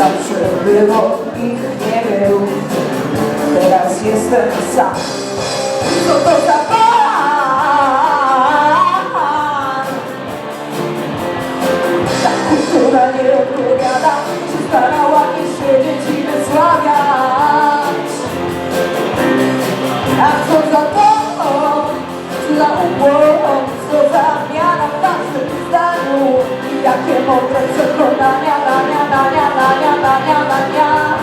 Zawsze było ich niewielu Teraz jestem sam Co to za pan? Ta kultura nie odpowiada starała Mądre przekonania Dania, dania, dania, dania, dania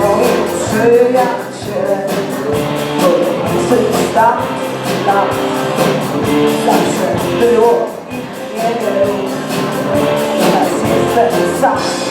Moim przyjacielem Moim tam nam Zawsze było. Ich niewielu Teraz jestem sam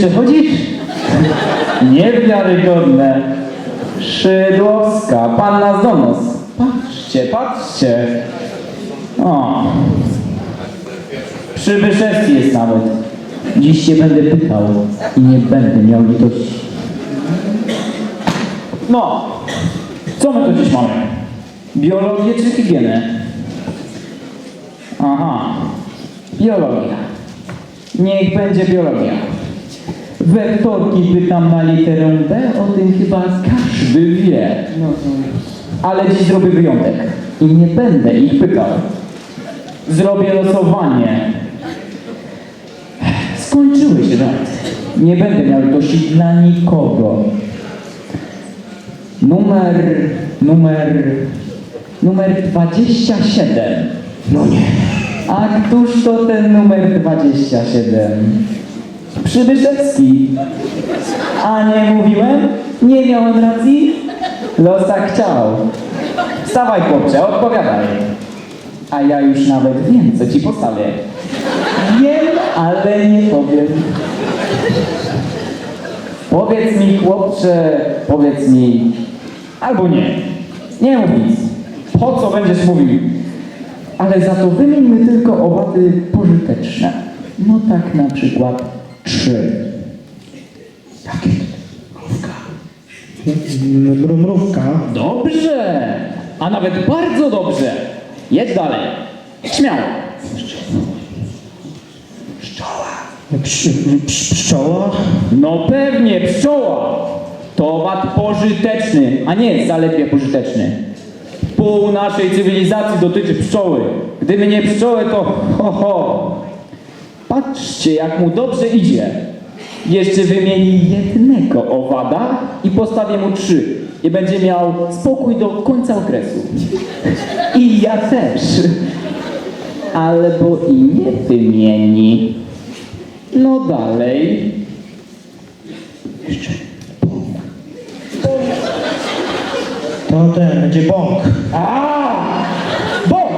jeszcze chodzisz? Niewiarygodne. Szydłowska, panna z donos. Patrzcie, patrzcie. O. Przybyszewski jest nawet. Dziś się będę pytał i nie będę miał litości. No, co my tu dziś mamy? Biologię czy higienę? Aha, biologia. Niech będzie biologia. Wektorki pytam na literę B, o tym chyba każdy wie. No, Ale dziś zrobię wyjątek i nie będę ich pytał. Zrobię losowanie. Skończyły się żarty. Nie będę miał litości dla nikogo. Numer, numer, numer 27. No nie. A któż to ten numer 27? Przybyszewski. A nie mówiłem? Nie miałem racji? Los tak chciał. Wstawaj chłopcze, odpowiadaj. A ja już nawet wiem, co ci postawię. Wiem, ale nie powiem. Powiedz mi, chłopcze, powiedz mi, albo nie. Nie mów nic. Po co będziesz mówił? Ale za to wymieńmy tylko owaty pożyteczne. No tak na przykład trzy. Jakie? Mrumrówka. Dobrze! A nawet bardzo dobrze! Jedź dalej. Śmiało. Psz, psz, pszczoła. No pewnie, pszczoła! To owad pożyteczny, a nie zaledwie pożyteczny. Pół naszej cywilizacji dotyczy pszczoły. Gdyby nie pszczoły, to ho, ho. Patrzcie, jak mu dobrze idzie. Jeszcze wymieni jednego owada i postawię mu trzy. I będzie miał spokój do końca okresu. I ja też. Albo i nie wymieni. No dalej. jeszcze. To ten, będzie bąk. A! Bąk!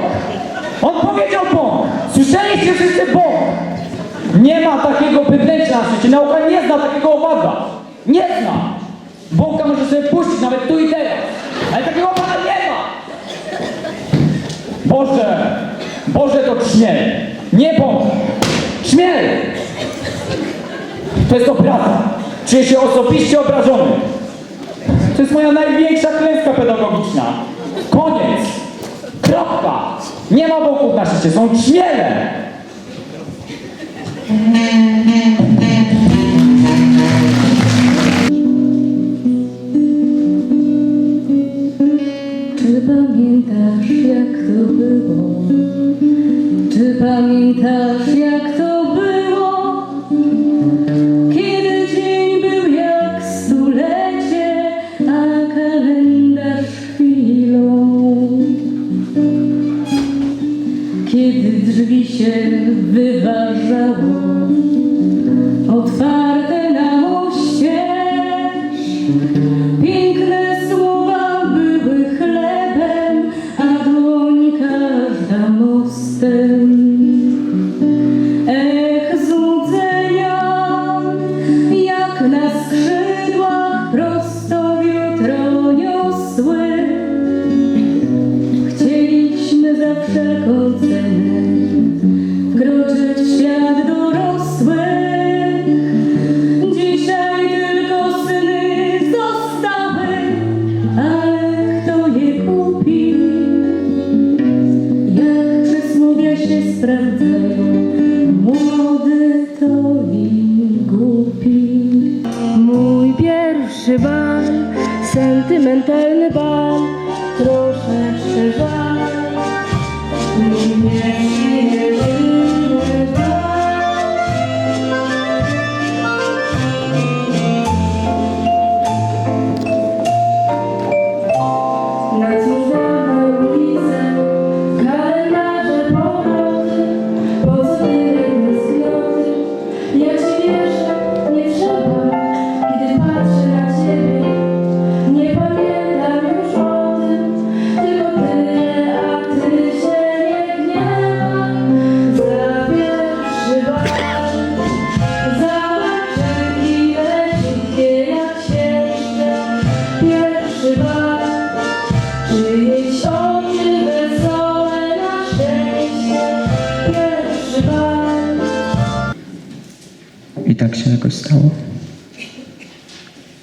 On powiedział bąk! Słyszeliście wszyscy bąk! Nie ma takiego bydlęcia na świecie. Nauka nie zna takiego owada. Nie zna! Bąka może sobie puścić nawet tu i teraz. Ale takiego owada nie ma! Boże! Boże to trzmiel! Nie bąk! Trzmiel! To jest obraza. Czuję się osobiście obrażony. To jest moja największa klęska pedagogiczna. Koniec. Kropka. Nie ma boków na świecie, są trzmiele. Czy pamiętasz jak to było? Czy pamiętasz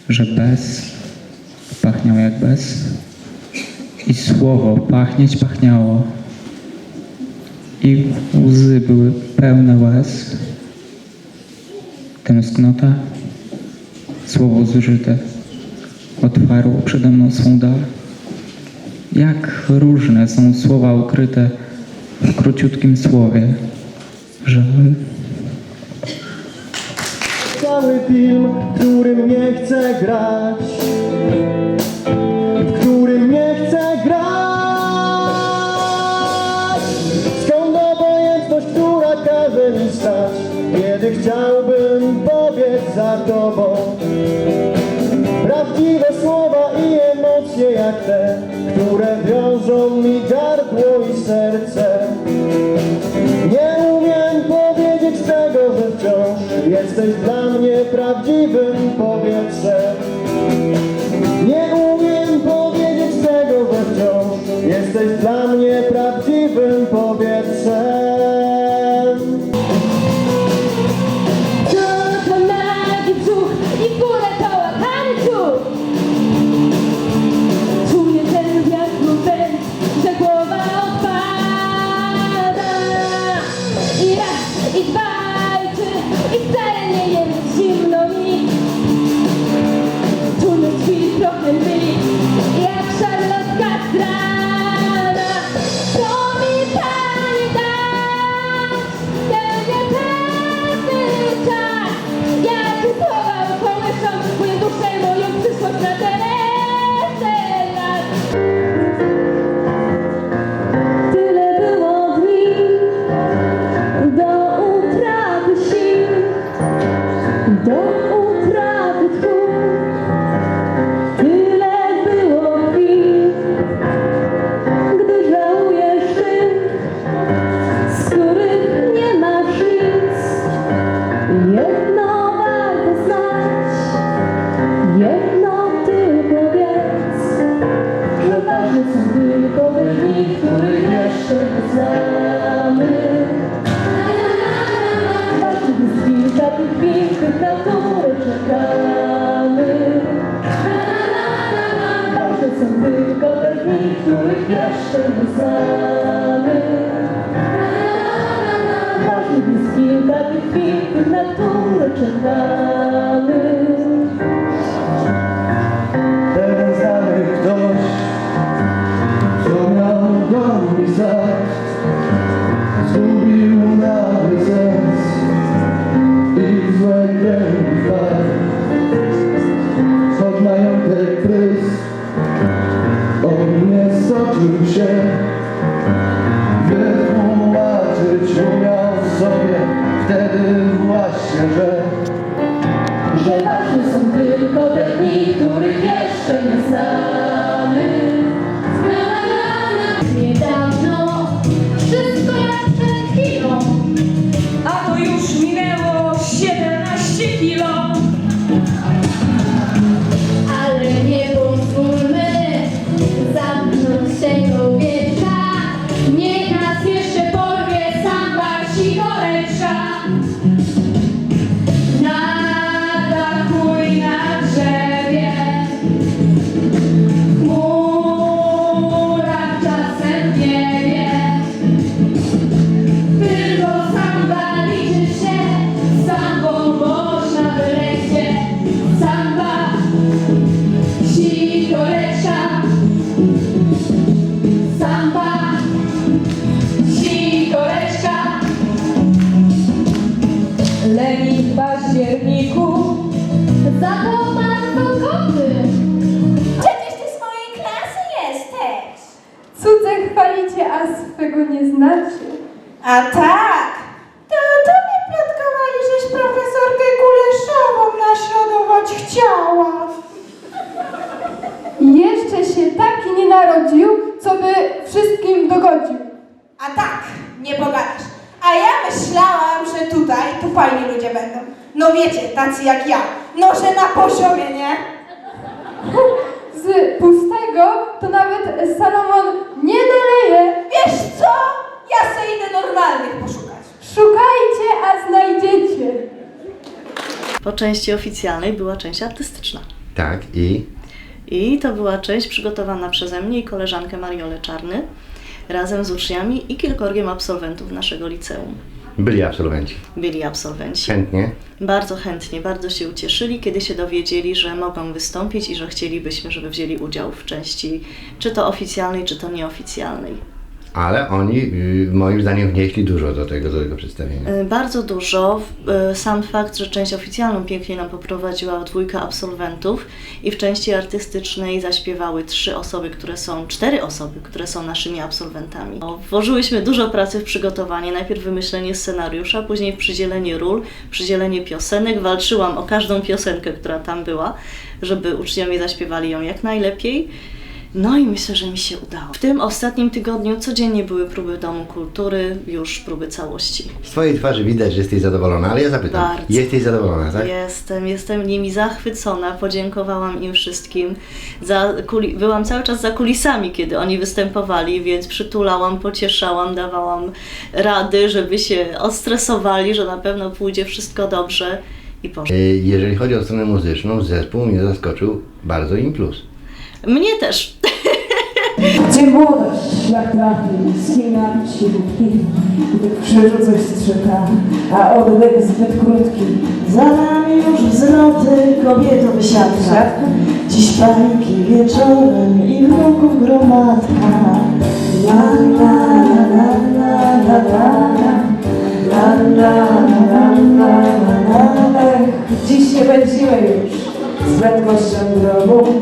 że bez pachniał jak bez i słowo pachnieć pachniało i łzy były pełne łez. Tęsknota, słowo zużyte otwarło przede mną swą dal. Jak różne są słowa ukryte w króciutkim słowie, że Film, w którym nie chcę grać. W którym nie chcę grać. Skąd obojętność, która każe mi stać? Kiedy chciałbym pobiec za tobą. Prawdziwe słowa i emocje jak te Które wiążą mi gardło i serce tych chwil, na które czekamy. Że ważne są tylko te dni, których jeszcze nie znamy. Będą. No wiecie, tacy jak ja. No, że na poziomie, nie? Z pustego to nawet Salomon nie naleje Wiesz co? Ja se idę normalnych poszukać. Szukajcie, a znajdziecie Po części oficjalnej była część artystyczna. Tak, i I to była część przygotowana przeze mnie i koleżankę Mariolę Czarny razem z uczniami i kilkorgiem absolwentów naszego liceum. Byli absolwenci. Byli absolwenci. Chętnie. Bardzo chętnie, bardzo się ucieszyli, kiedy się dowiedzieli, że mogą wystąpić i że chcielibyśmy, żeby wzięli udział w części czy to oficjalnej, czy to nieoficjalnej. Ale oni y, moim zdaniem wnieśli dużo do tego, do tego przedstawienia. Y, Bardzo dużo. Y, Sam fakt, że część oficjalną pięknie nam poprowadziła dwójka absolwentów i w części artystycznej zaśpiewały trzy osoby, które są, cztery osoby, które są naszymi absolwentami. Włożyłyśmy dużo pracy w przygotowanie, najpierw wymyślenie scenariusza, później w przydzielenie ról, przydzielenie piosenek. Walczyłam o każdą piosenkę, która tam była, żeby uczniowie zaśpiewali ją jak najlepiej. No i myślę, że mi się udało. W tym ostatnim tygodniu codziennie były próby Domu Kultury, już próby całości. Z twojej twarzy widać, że jesteś zadowolona, ale ja zapytam. Bardzo. Jesteś zadowolona, tak? Jestem, jestem nimi zachwycona. Podziękowałam im wszystkim. Za kuli- byłam cały czas za kulisami, kiedy oni występowali, więc przytulałam, pocieszałam, dawałam rady, żeby się odstresowali, że na pewno pójdzie wszystko dobrze i poszło. Y, Jeżeli chodzi o stronę muzyczną, zespół mnie zaskoczył bardzo im plus. Mnie też. Gdzie młodość jak trafi, z się gdy krzyżu coś a oddech zbyt krótki. Za nami już wzloty kobieto wysiadka Dziś bańki wieczorem i wnuków gromadka La la la la la la la La la la la dziś nie pędzimy już z prędkością drogą,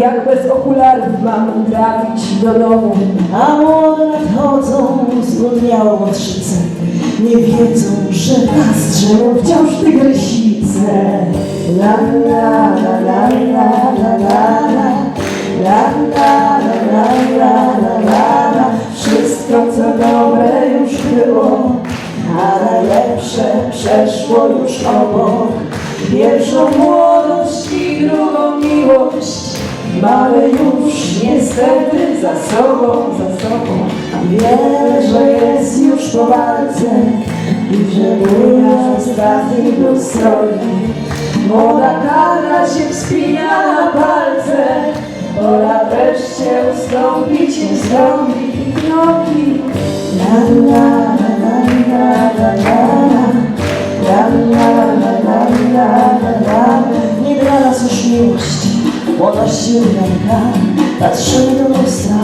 jak bez okularów mam trafić do domu. A młode nadchodzą zgłodniałą otrzycę Nie wiedzą, że nas drzewo wciąż la la la la la la la La la la la la la la la Wszystko co dobre już było, A najlepsze przeszło już obok Pierwszą młodość i drugą miłość Mamy już niestety za sobą, za sobą Wiele, że jest już po walce I że była ostatni był strojny Młoda kara się wspina na palce Pora wreszcie ustąpić i zrobić kroki La la la la la la La la la la la la Nie dla nas już miłości młodości ręka Patrzymy do lustra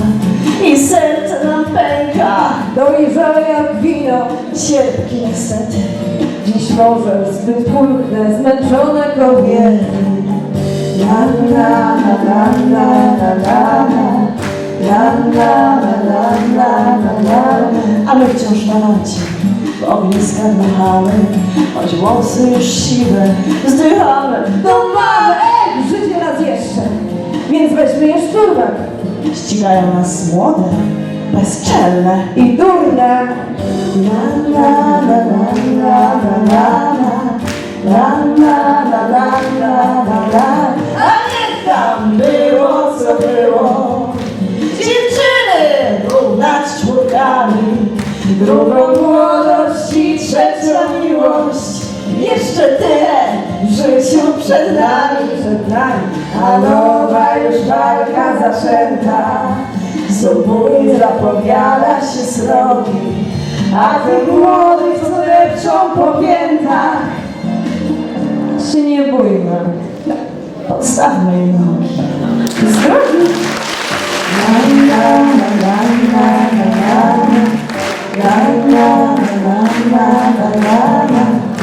i serce nam pęka Dojrzałe jak wino, Cierpki niestety, dziś może zbyt pulchne, zmęczone kobiety. La la la la la la la La la la la A wciąż na locie W ogniska dmuchamy Choć włosy już siwe Wzdychamy No mamy, więc weźmy szturmem. Ścigają nas młode Bezczelne I durne, La la la la la la la La la la la la la la A niech tam było co było Dziewczyny równać czwórkami Drugą młodość i trzecią miłość Jeszcze tyle w życiu przed nami Przed nami A nowa już walka zaczęta Zobój zapowiada się srogi A tych młodych co depczą po piętach się nie bójmy. Nogi Z drogi La la la la la la la La la la la la la Północny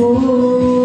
Oh.